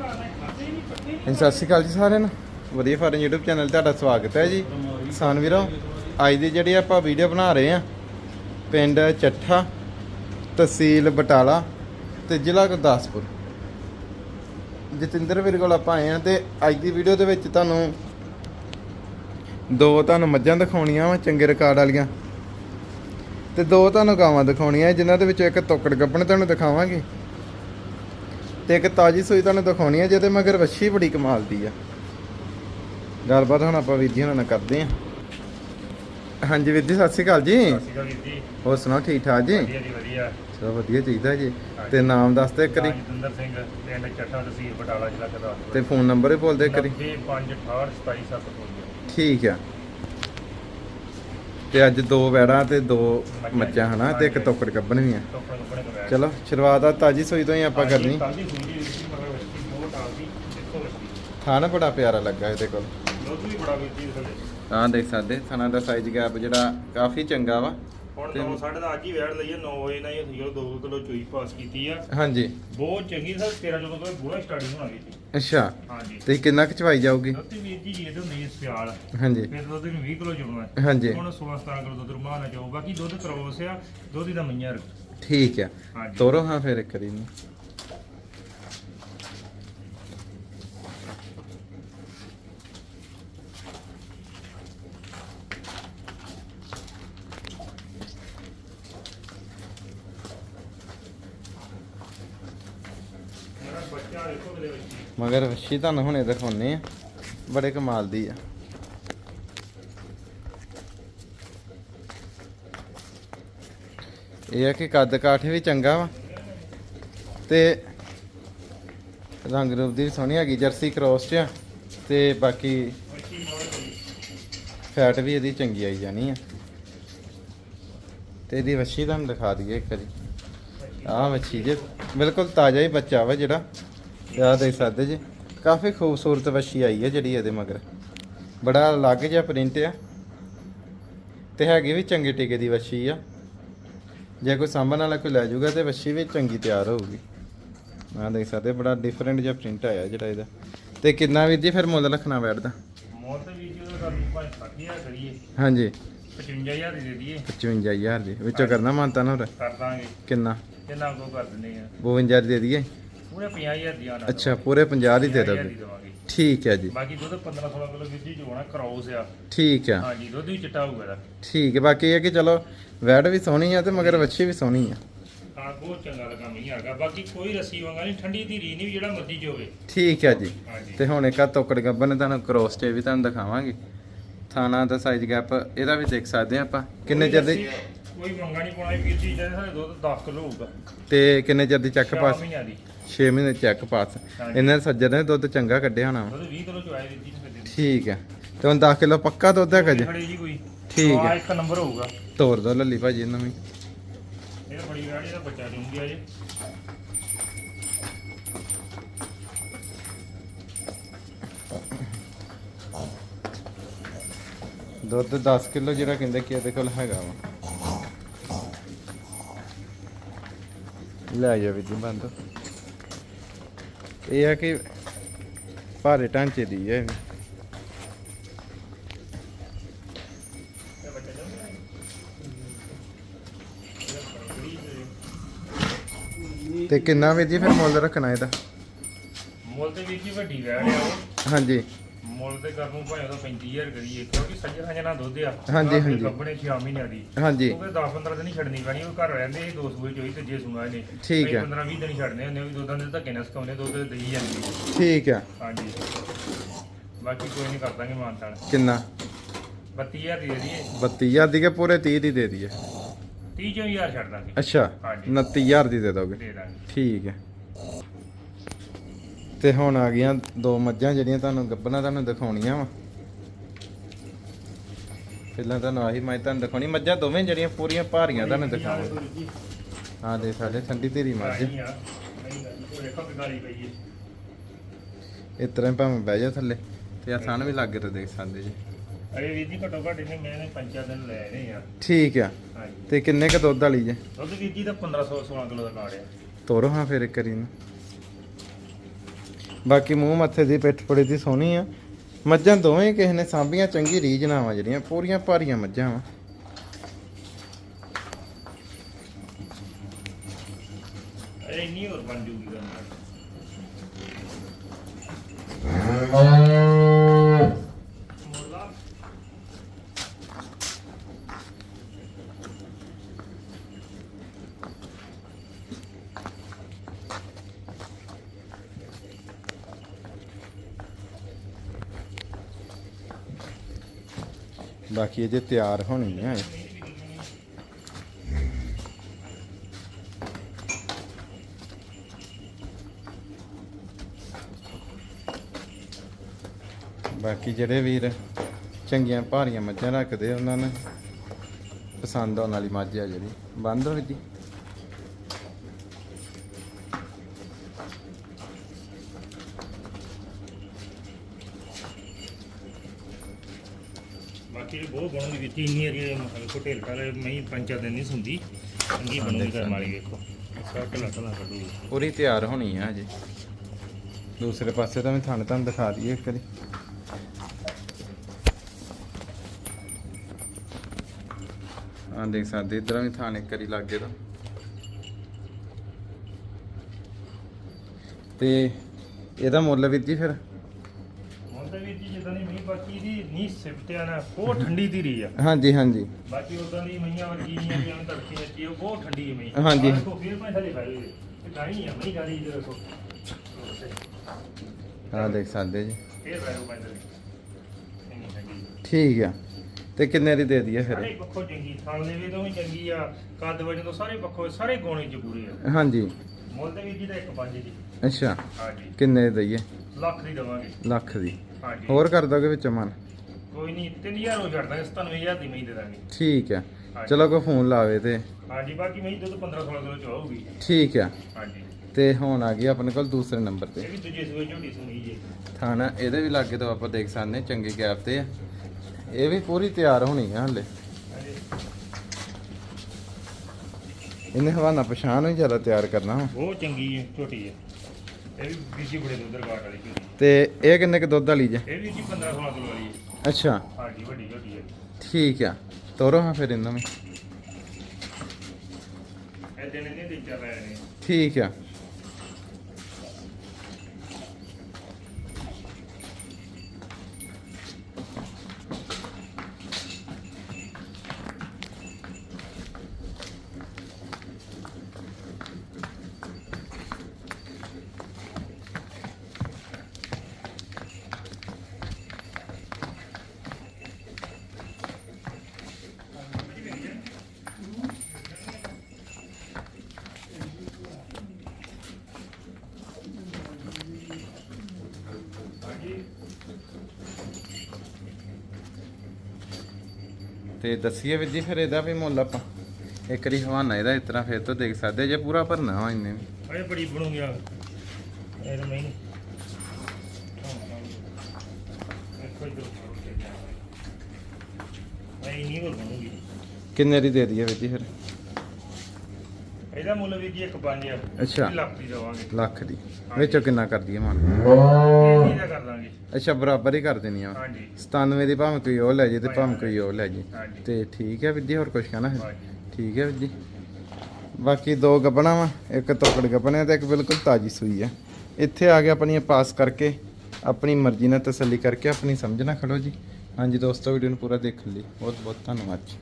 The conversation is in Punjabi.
ਹਾਂਜੀ, ਸਤਿ ਸ਼੍ਰੀ ਅਕਾਲ ਜੀ ਸਾਰਿਆਂ ਨੂੰ। ਵਧੀਆ ਫਾਰਮ YouTube ਚੈਨਲ ਤੁਹਾਡਾ ਸਵਾਗਤ ਹੈ ਜੀ। ਕਿਸਾਨ ਵੀਰੋ ਅੱਜ ਦੀ ਜਿਹੜੀ ਆਪਾਂ ਵੀਡੀਓ ਬਣਾ ਰਹੇ ਆ ਪਿੰਡ ਚੱਠਾ ਤਹਿਸੀਲ ਬਟਾਲਾ ਤੇ ਜ਼ਿਲ੍ਹਾ ਗੁਰਦਾਸਪੁਰ। ਜਤਿੰਦਰ ਵੀਰ ਕੋਲ ਆਪਾਂ ਆਏ ਆ ਤੇ ਅੱਜ ਦੀ ਵੀਡੀਓ ਦੇ ਵਿੱਚ ਤੁਹਾਨੂੰ ਦੋ ਤੁਹਾਨੂੰ ਮੱਝਾਂ ਦਿਖਾਉਣੀਆਂ ਵਾ ਚੰਗੇ ਰਿਕਾਰਡ ਵਾਲੀਆਂ। ਤੇ ਦੋ ਤੁਹਾਨੂੰ ਗਾਵਾਂ ਦਿਖਾਉਣੀਆਂ ਜਿਨ੍ਹਾਂ ਦੇ ਵਿੱਚੋਂ ਇੱਕ ਤੋਕੜ ਗੱਬਣ ਤੁਹਾਨੂੰ ਦਿਖਾਵਾਂਗੇ। ਤੇ ਇੱਕ ਤਾਜੀ ਸੂਈ ਤੁਹਾਨੂੰ ਦਿਖਾਉਣੀ ਹੈ ਜਿਹਦੇ ਮਗਰ ਵੱਛੀ ਬੜੀ ਕਮਾਲ ਦੀ ਆ। ਗੱਲਬਾਤ ਹੁਣ ਆਪਾਂ ਵੀਰ ਜੀ ਨਾਲ ਕਰਦੇ ਆ। ਹਾਂਜੀ ਵੀਰ ਜੀ ਸਤਿ ਸ਼੍ਰੀ ਅਕਾਲ ਜੀ। ਹੋਰ ਸੁਣਾਓ ਠੀਕ ਠਾਕ ਜੀ? ਵਧੀਆ ਜੀ ਵਧੀਆ। ਚਲੋ ਵਧੀਆ ਚਾਹੀਦਾ ਜੀ। ਤੇ ਨਾਮ ਦੱਸ ਦੇ ਇੱਕ ਵਾਰੀ। ਜਤਿੰਦਰ ਸਿੰਘ ਪਿੰਡ ਚੱਠਾ ਤਹਿਸੀਲ ਬਟਾਲਾ ਜ਼ਿਲ੍ਹਾ ਗੁਰਦਾਸਪੁਰ। ਤੇ ਫੋਨ ਨੰਬਰ ਵੀ ਬੋਲ ਦੇ ਇੱਕ ਵਾਰੀ। 9568277755 ਠੀਕ ਆ। ਤੇ ਅੱਜ ਦੋ ਵੈੜਾਂ ਤੇ ਦੋ ਮੱਝਾਂ ਹਨਾ ਤੇ ਇੱਕ ਕੱਬਣ ਵੀ ਆ ਤੋਂ ਚਲੋ ਸ਼ੁਰੂਆਤ ਆ ਤਾਜੀ ਸੂਈ ਤੋਂ ਹੀ ਆਪਾਂ ਕਰਨੀ। ਥਾਣਾ ਬੜਾ ਪਿਆਰਾ ਲੱਗਾ ਇਹਦੇ ਕੋਲ। ਹਾਂ ਦੇਖ ਸਕਦੇ ਥਾਣਾ ਦਾ ਸਾਈਜ਼ ਗੈਪ ਜਿਹੜਾ ਕਾਫੀ ਚੰਗਾ ਵਾ। ਹੁਣ ਤੇ- 9 ਸਾਢੇ ਦਾ ਅੱਜ ਹੀ ਵੈੜ ਲਈ 9 ਵਜੇ ਨਾਲ ਹੀ ਅਸੀਂ 2 ਕਿਲੋ ਚੋਈ ਪਾਸ ਕੀਤੀ ਆ। ਹਾਂਜੀ। ਬਹੁਤ ਚੰਗੀ ਸਰ 13 ਜਦੋਂ ਤੋਂ ਬੁੜਾ ਸਟਾਰਟਿੰਗ ਹੋਣਾ ਜੀ ਅੱਛਾ। ਹਾਂਜੀ। ਤੇ ਕਿੰਨਾ ਕੁ ਚਵਾਈ ਜਾਊਗੀ? ਦੁੱਧ ਵੀਰ ਜੀ ਇਹ ਤੇ ਹੁੰਦੀ ਹੈ ਸਿਆਲ ਹਾਂਜੀ। ਫਿਰ ਦੁੱਧ ਨੂੰ 20 ਕਿਲੋ ਹੈ। ਹਾਂਜੀ। ਹੁਣ 16 17 ਕਿਲੋ ਦੁੱਧ ਰਮਾਨਾ ਚਾਹੋ ਬਾਕੀ ਦੁੱਧ ਕਰੋਸ ਆ ਦੁੱਧ ਦਾ ਮਈਆਂ ਠੀਕ ਆ। ਤੋਰੋ ਹਾਂ ਫਿਰ ਇੱਕ ਵਾਰੀ ਨੂੰ ਮੇਰਾ ਬੱਚਾ ਦੇਖੋ ਮੇਰੇ ਵਿੱਚ ਮਗਰ ਵੱਛੀ ਤੁਹਾਨੂੰ ਹੁਣੇ ਦਿਖਾਉਨੇ ਆ। ਬੜੇ ਕਮਾਲ ਦੀ ਆ। ਇਹ ਆ ਕਿ ਕੱਦ ਕਾਠ ਵੀ ਚੰਗਾ ਵਾ। ਤੇ ਰੰਗ ਰੂਪ ਦੀ ਸੋਹਣੀ ਹੈਗੀ, ਜਰਸੀ ਕ੍ਰੋਸ ਚ ਤੇ ਬਾਕੀ ਫੈਟ ਵੀ ਇਹਦੀ ਚੰਗੀ ਆਈ ਜਾਣੀ ਆ। ਤੇ ਇਹਦੀ ਵੱਛੀ ਤੁਹਾਨੂੰ ਦਿਖਾ ਦਈਏ ਇੱਕ ਵਾਰੀ। ਆਹ ਵੱਛੀ ਜੇ ਬਿਲਕੁਲ ਤਾਜ਼ਾ ਹੀ ਬੱਚਾ ਵਾ ਜਿਹੜਾ। ਆਹ ਦੇਖ ਸਕਦੇ ਜੀ। ਕਾਫੀ ਖੂਬਸੂਰਤ ਵੱਛੀ ਆਈ ਹੈ ਜਿਹੜੀ ਇਹਦੇ ਮਗਰ। ਬੜਾ ਅਲੱਗ ਜਿਹਾ ਪ੍ਰਿੰਟ ਆ। ਤੇ ਹੈਗੀ ਵੀ ਚੰਗੇ ਟਿਕੇ ਦੀ ਵੱਛੀ ਆ। ਜੇ ਕੋਈ ਸਾਂਭਣ ਵਾਲਾ ਕੋਈ ਲੈ ਜਾਊਗਾ ਤੇ ਵੱਛੀ ਵੀ ਚੰਗੀ ਤਿਆਰ ਹੋਊਗੀ। ਆਹ ਦੇਖ ਸਕਦੇ ਬੜਾ ਡਿਫਰੈਂਟ ਜਿਹਾ ਪ੍ਰਿੰਟ ਆਇਆ ਜਿਹੜਾ ਇਹਦਾ। ਤੇ ਕਿੰਨਾ ਵੀਰ ਜੀ ਫਿਰ ਮੁੱਲ ਰੱਖਣਾ ਬੈਠਦਾ। ਮੋੜ ਤੇ ਵੀ ਜੀ ਉਹਦਾ ਵੀ ਭਾਵੇਂ 60000 ਕਰੀਏ ਹਾਂਜੀ। 55000 ਦੀ ਦਈਏ। 55000 ਦੀ। ਵਿੱਚੋਂ ਕਰਨਾ ਮਾਨਤਾ ਨਾ ਹੋਰ? ਕਰ ਦਾਂਗੇ। ਕਿੰਨਾ? ਕਿੰਨਾ ਕੋ ਕਰ ਦਿੰਦੇ ਆ। 52 ਦੀ ਦੇ ਦਈਏ। ਪੂਰੇ 50000 ਦੀ ਆਣਾ ਅੱਛਾ ਪੂਰੇ 50 ਦੀ ਦੇ ਦੋਗੇ ਠੀਕ ਹੈ ਜੀ। ਬਾਕੀ ਦੁੱਧ 15 16 ਕਿਲੋ ਵੀਰ ਜੀ ਜੋਣਾ ਕਰਾਉਸ ਆ। ਠੀਕ ਆ ਹਾਂਜੀ ਦੁੱਧ ਵੀ ਚਿੱਟਾ ਹੋਊਗਾ ਇਹਦਾ। ਠੀਕ ਹੈ ਬਾਕੀ ਇਹ ਹੈ ਕਿ ਚਲੋ ਵੈੜ ਵੀ ਸੋਹਣੀ ਆ ਤੇ ਮਗਰ ਵੱਛੀ ਵੀ ਸੋਹਣੀ ਆ। ਹਾਂ ਬਹੁਤ ਚੰਗਾ ਲੱਗਾ ਮੀਂਹ ਆਗਾ ਬਾਕੀ ਕੋਈ ਰੱਸੀ ਵਾਂਗਾ ਨਹੀਂ ਠੰਡੀ ਦੀ ਰੀ ਨਹੀਂ ਵੀ ਜਿਹੜਾ ਮਰਜ਼ੀ ਹੋਵੇ। ਠੀਕ ਹੈ ਜੀ। ਤੇ ਹੁਣ ਇੱਕ ਆ ਤੋਕੜ ਗੱਬਨ ਤੁਹਾਨੂੰ ਕ੍ਰੋਸ ਤੇ ਵੀ ਤੁਹਾਨੂੰ ਦਿਖਾਵਾਂਗੇ। ਥਾਣਾ ਦਾ ਸਾਈਜ਼ ਗੈਪ ਇਹਦਾ ਵੀ ਦੇਖ ਸਕਦੇ ਆ ਆਪਾਂ। ਕਿੰਨੇ ਚਿਰ ਦੀ ਕੋਈ ਮੰਗਾ ਨਹੀਂ ਪਾਉਣਾ ਵੀਰ ਜੀ ਜਿਹੜੇ ਸਾਡੇ ਦੁੱਧ 10 ਕਿਲੋ ਹੋਊਗਾ। ਤੇ ਕਿੰਨੇ ਚਿਰ ਦੀ ਚੱਕ ਪਾਸ ਮਹੀਨਿਆਂ ਦੀ। 6 ਮਹੀਨੇ ਚੱਕ ਪਾਸ। ਇਹਨਾਂ ਸੱਜਣ ਨੇ ਦੁੱਧ ਚੰਗਾ ਕੱਢਿਆ ਹੋਣਾ ਵਾ। ਦੁੱਧ 20 ਕਿਲੋ ਚ ਆਏ ਵੀਰ ਜੀ ਫਿਰ ਦੇ ਠੀਕ ਹੈ ਤੇ ਹੁਣ 10 ਕਿਲੋ ਪੱਕਾ ਦੁੱਧ ਹੈਗਾ ਜੀ? ਖੜੇ ਜੀ ਕੋਈ। ਠੀਕ ਆ। ਹੈ। ਇੱਕ ਨੰਬਰ ਹੋਊਗਾ। ਤੋਰ ਦੋ ਲੱਲੀ ਭਾਜੀ ਇਹਨਾਂ ਵੀ। ਇਹ ਬੜੀ ਗਾੜੀ ਦਾ ਬੱਚਾ ਜੂੰਗੀ ਆ ਜੀ। ਦੁੱਧ 10 ਕਿਲੋ ਜਿਹੜਾ ਕਹਿੰਦੇ ਕਿ ਇਹਦੇ ਕੋਲ ਹੈਗਾ ਵਾ। ਲੈ ਜਾ ਵੀ ਜੀ ਬੰਦ। ਇਹ ਆ ਕਿ ਭਾਰੇ ਢਾਂਚੇ ਦੀ ਹੈ ਵੀ। ਤੇ ਕਿੰਨਾ ਵੀ ਜੀ ਫਿਰ ਮੁੱਲ ਰੱਖਣਾ ਇਹਦਾ? ਮੁੱਲ ਤੇ ਜੀ ਵੱਡੀ ਗਾੜ ਆ ਉਹ। ਹਾਂਜੀ। ਮੁੱਲ ਤੇ ਕਰ ਨੂੰ ਭਾਵੇਂ ਉਹਦਾ 35000 ਕਰੀਏ ਕਿਉਂਕਿ ਸੱਜਣ ਹਜਣਾ ਦੁੱਧ ਆ। ਹਾਂਜੀ, ਰਾਤ ਦੇ ਹਾਂਜੀ। ਗੱਭਣੇ 6 ਮਹੀਨਿਆਂ ਦੀ। ਹਾਂਜੀ। ਉਹ 10 15 ਦਿਨ ਹੀ ਛੱਡਣੀ ਪੈਣੀ ਉਹ ਘਰ ਰਹਿੰਦੇ ਇਹ ਦੋ ਸੂਏ ਚੋਈ ਤੇ ਜੇ ਸੁਣਾ ਨੇ। ਠੀਕ ਹੈ। 15 20 ਦਿਨ ਹੀ ਛੱਡਨੇ ਹੁੰਦੇ ਉਹ ਵੀ ਦੁੱਧਾਂ ਦੇ ਧੱਕੇ ਨਾਲ ਸਕਾਉਂਦੇ ਦੁੱਧ ਦੇ ਦਈ ਜਾਂਦੀ। ਠੀਕ ਆ। ਹਾਂਜੀ। ਬਾਕੀ ਕੋਈ ਨਹੀਂ ਕਰ ਦਾਂਗੇ ਮਾਨਤਾਨ ਕਿੰਨਾ? 32000 ਦੀ ਦੇ ਦਈਏ। 32000 ਦੀ ਕਿ ਪੂਰੇ 30 ਦੀ ਦੇ ਦਈਏ? 30 ਚੋਂ ਹਜ਼ਾਰ ਛੱਡ ਦਾਂਗੇ। ਅੱਛਾ ਹਾਂਜੀ। 29000 ਦੀ ਦੇ ਦੋਗੇ। ਦੇ ਦਾਂਗੇ। ਠੀਕ ਹੈ ਤੇ ਹੁਣ ਆ ਗਈਆਂ ਦੋ ਮੱਝਾਂ ਜਿਹੜੀਆਂ ਤੁਹਾਨੂੰ ਗੱਬਣਾ ਤੁਹਾਨੂੰ ਦਿਖਾਉਣੀਆਂ ਵਾ। ਪਹਿਲਾਂ ਤੁਹਾਨੂੰ ਆਹੀ ਮੈਂ ਤੁਹਾਨੂੰ ਦਿਖਾਉਣੀ ਮੱਝਾਂ ਦੋਵੇਂ ਜਿਹੜੀਆਂ ਪੂਰੀਆਂ ਭਾਰੀਆਂ ਤੁਹਾਨੂੰ ਦਿਖਾਵਾਂਗੇ। ਹਾਂ ਦੇ ਸਾਡੇ ਠੰਡੀ ਧੀਰੀ ਮੱਝ। ਆ ਇਸ ਤਰ੍ਹਾਂ ਭਾਵੇਂ ਬਹਿ ਜਾ ਥੱਲੇ ਤੇ ਆ ਥਣ ਵੀ ਲੱਗ ਤੇ ਦੇਖ ਸਕਦੇ ਜੀ। ਅਰੇ ਵੀਰ ਜੀ ਘਟੋ ਘੱਟ ਇਹਨੇ ਮੈਂ ਪੰਜ ਦਿਨ ਲੈ ਰਹੇ ਆ। ਠੀਕ ਆ। ਤੇ ਕਿੰਨੇ ਕ ਦੁੱਧ ਵਾਲੀ ਜੇ? ਦੁੱਧ ਵੀਰ ਜੀ ਦਾ 1500 16 ਕਿਲੋ ਦਾ ਕਾਰਡ ਆ। ਤੋਰੋ ਹਾਂ ਫਿਰ ਇੱਕ ਵਾਰੀ ਨੂੰ ਬਾਕੀ ਮੂੰਹ ਮੱਥੇ ਦੀ ਪਿੱਠ ਪੁੜੇ ਦੀ ਸੋਹਣੀ ਆ। ਮੱਝਾਂ ਦੋਵੇਂ ਕਿਸੇ ਨੇ ਸਾਂਭੀਆਂ ਚੰਗੀ ਰੀਝ ਵਾ ਜਿਹੜੀਆਂ, ਪੂਰੀਆਂ ਭਾਰੀਆਂ ਮੱਝਾਂ ਵਾ। ਅਰੇ ਨਹੀਂ ਹੋਰ ਬਣ ਜੂਗੀ ਗੱਲ। ਬਾਕੀ ਇਹਦੇ ਤਿਆਰ ਹੋਣੀ ਆ ਬਾਕੀ ਜਿਹੜੇ ਵੀਰ ਚੰਗੀਆਂ ਭਾਰੀਆਂ ਮੱਝਾਂ ਰੱਖਦੇ ਉਹਨਾਂ ਨੂੰ ਪਸੰਦ ਆਉਣ ਵਾਲੀ ਮੱਝ ਆ ਜਿਹੜੀ। ਬੰਦ ਹੋਈ ਦੀ। ਇਹ ਬਹੁਤ ਬਣੂਗੀ ਵਿੱਚ ਇੰਨੀ ਅਰੀ ਹੋਟਲ ਕਰ ਮੈਂ ਪੰਜ ਚਾਰ ਦਿਨ ਨਹੀਂ ਸੁਣਦੀ ਚੰਗੀ ਬਣੂਗੀ ਘਰ ਵਾਲੀ ਵੇਖੋ। ਸਭ ਕਲਾ ਕਲਾ ਕੱਢੂਗੀ। ਪੂਰੀ ਤਿਆਰ ਹੋਣੀ ਆ ਅਜੇ ਦੂਸਰੇ ਪਾਸੇ ਤਾਂ ਮੈਂ ਥਣ ਤੁਹਾਨੂੰ ਦਿਖਾ ਦਈਏ ਇੱਕ ਵਾਰੀ। ਆ ਦੇਖ ਸਕਦੇ ਇਧਰ ਵੀ ਥਾਣ ਇੱਕ ਵਾਰੀ ਲੱਗੇ ਤਾਂ। ਤੇ ਇਹਦਾ ਮੁੱਲ ਵੀ ਜੀ ਫਿਰ ਹੁਣ ਤਾਂ ਵੀਰ ਜੀ ਜਿੱਦਾਂ ਦੀ ਮੀਂਹ ਬਾਕੀ ਦੀ ਨੀ ਸਿਫਤਿਆ ਨਾ ਬਹੁਤ ਠੰਡੀ ਦੀ ਰਹੀ ਆ। ਹਾਂਜੀ ਹਾਂਜੀ। ਬਾਕੀ ਉਦਾਂ ਦੀ ਮਈਆਂ ਵਰਗੀ ਨਹੀਂ ਆ ਜਿਵੇਂ ਤੜਕੀ ਵਿੱਚ ਉਹ ਬਹੁਤ ਠੰਡੀ ਹੈ ਮਈ ਹਾਂਜੀ। ਦੇਖੋ ਫਿਰ ਮੈਂ ਥੱਲੇ ਫਾਇਦੇ ਤੇ ਗਾਈ ਆ ਮਈ ਗਾੜੀ ਇਧਰ ਦੇਖੋ ਆ ਦੇਖ ਸਕਦੇ ਜੀ। ਫੇਰ ਵੈਰੂ ਪੈਂਦੇ ਇੰਨੀ ਠੰਡੀ ਠੀਕ ਆ। ਤੇ ਕਿੰਨੇ ਦੀ ਦੇ ਦਈਏ ਸਾਰੇ ਫਿਰ ਪੱਖੋਂ ਚੰਗੀ ਥਾਲ ਦੇ ਵੀ ਤੋਂ ਵੀ ਚੰਗੀ ਆ ਕੱਦ ਵਜਨ ਤੋਂ ਸਾਰੇ ਪੱਖੋਂ ਸਾਰੇ ਗੋਣੇ ਚ ਪੂਰੇ ਆ। ਹਾਂਜੀ। ਮੁੱਲ ਤੇ ਵੀਰ ਜੀ ਦਾ ਇੱਕ ਪੰਜ ਜੀ ਅੱਛਾ। ਹਾਂਜੀ। ਕਿੰਨੇ ਦੀ ਦਈਏ? ਲੱਖ ਦੀ ਦਵਾਂਗੇ। ਲੱਖ ਦੀ। ਹਾਂਜੀ। ਹੋਰ ਕਰ ਦੋਗੇ ਵਿੱਚ ਮਨ? ਕੋਈ ਨਹੀਂ 3000 ਹੋ ਛੱਡ ਦਾਂਗੇ 97000 ਦੀ ਮਈ ਦੇ ਦਾਂਗੇ। ਠੀਕ ਆ। ਚਲੋ ਕੋਈ ਫੋਨ ਲਾਵੇ ਤੇ। ਹਾਂਜੀ ਬਾਕੀ ਮਈ ਦੁੱਧ 15 16 ਕਿਲੋ ਚ ਆਊਗੀ ਠੀਕ ਆ ਹਾਂਜੀ। ਤੇ ਹੁਣ ਆ ਗਈ ਆਪਣੇ ਕੋਲ ਦੂਸਰੇ ਨੰਬਰ ਤੇ। ਇਹ ਵੀ ਦੂਜੇ ਸੂਏ ਝੋਟੀ ਸੁਣੀ ਜੀ। ਥਾਣਾ ਇਹਦੇ ਵੀ ਲਾਗੇ ਤੋਂ ਆਪਾਂ ਦੇਖ ਸਕਦੇ ਚੰਗੇ ਗੈਪ ਤੇ ਆ। ਇਹ ਵੀ ਪੂਰੀ ਤਿਆਰ ਹੋਣੀ ਆ ਹਲੇ। ਇਹਨੇ ਹਵਾਨਾ ਪਛਾਣ ਹੀ ਜ਼ਿਆਦਾ ਤਿਆਰ ਕਰਨਾ ਬਹੁਤ ਚੰਗੀ ਹੈ ਝੋਟੀ ਹੈ। ਇਹ ਵੀ ਬੀਜੀ ਬੜੇ ਦੁੱਧ ਰਿਕਾਰਡ ਵਾਲੀ ਝੋਟੀ ਤੇ ਇਹ ਕਿੰਨੇ ਕ ਦੁੱਧ ਵਾਲੀ ਜੇ? ਇਹ ਵੀ ਜੀ 15 16 ਕਿਲੋ ਵਾਲੀ। ਹੈ ਅੱਛਾ। ਹਾਂਜੀ ਵੱਡੀ ਝੋਟੀ ਹੈ। ਠੀਕ ਆ। ਤੋਰੋ ਹਾਂ ਫਿਰ ਇਹਨਾਂ ਵੀ। ਇਹ ਦਿਨ ਨਹੀਂ ਦੇ ਚੱਲ ਰਹੇ ਨੇ ਠੀਕ ਆ। ਤੇ ਦੱਸੀਏ ਵੀਰ ਜੀ ਫਿਰ ਇਹਦਾ ਵੀ ਮੁੱਲ ਆਪਾਂ। ਇੱਕ ਵਾਰੀ ਹਵਾਨਾ ਇਹਦਾ ਇਸ ਤਰ੍ਹਾਂ ਫਿਰ ਤੋਂ ਦੇਖ ਸਕਦੇ ਜੇ ਪੂਰਾ ਭਰਨਾ ਵਾ ਇੰਨੇ ਵੀ। ਅਰੇ ਬੜੀ ਬਣੂਗੀ ਆ। ਇਹ ਮੈਂ ਨਹੀਂ। ਕੋਈ ਦੋ ਨਹੀਂ ਨਹੀਂ ਹੋਰ ਬਣੂਗੀ। ਕਿੰਨੇ ਦੀ ਦੇ ਦਈਏ ਜੀ ਫਿਰ? ਇਹਦਾ ਮੁੱਲ ਵੀ ਪੰਜ ਆ। ਅੱਛਾ। ਵੀਹ ਲੱਖ ਦੀ ਦੇਵਾਂਗੇ। ਲੱਖ ਦੀ। ਵਿੱਚੋਂ ਕਿੰਨਾ ਕਰ ਦਈਏ ਮਨ ਇਹ ਦਾ ਕਰ ਦਾਂਗੇ ਅੱਛਾ ਬਰਾਬਰ ਹੀ ਕਰ ਦੇਣੀ ਆ। ਹਾਂਜੀ। 97 ਦੀ ਭਾਵੇਂ ਕੋਈ ਉਹ ਲੈ ਜੇ ਤੇ ਭਾਵੇਂ ਕੋਈ ਉਹ ਲੈ ਜੇ। ਤੇ ਠੀਕ ਹੈ ਜੀ ਹੋਰ ਕੁਝ ਕਹਿਣਾ ਹੈ? ਠੀਕ ਹੈ ਜੀ ਬਾਕੀ ਦੋ ਗੱਬਣਾ ਵਾ। ਇੱਕ ਤੋਕੜ ਗੱਬਣਾ ਤੇ ਇੱਕ ਬਿਲਕੁਲ ਤਾਜੀ ਸੂਈ ਆ। ਇੱਥੇ ਆ ਕੇ ਆਪਣੀਆਂ ਪਾਸ ਕਰਕੇ ਆਪਣੀ ਮਰਜ਼ੀ ਨਾਲ ਤਸੱਲੀ ਕਰਕੇ ਆਪਣੀ ਸਮਝ ਨਾਲ ਖੜੋ ਜੀ। ਹਾਂਜੀ ਦੋਸਤੋ ਵੀਡੀਓ ਨੂੰ ਪੂਰਾ ਦੇਖਣ ਲਈ। ਬਹੁਤ ਬਹੁਤ ਧੰਨਵਾਦ ਜੀ।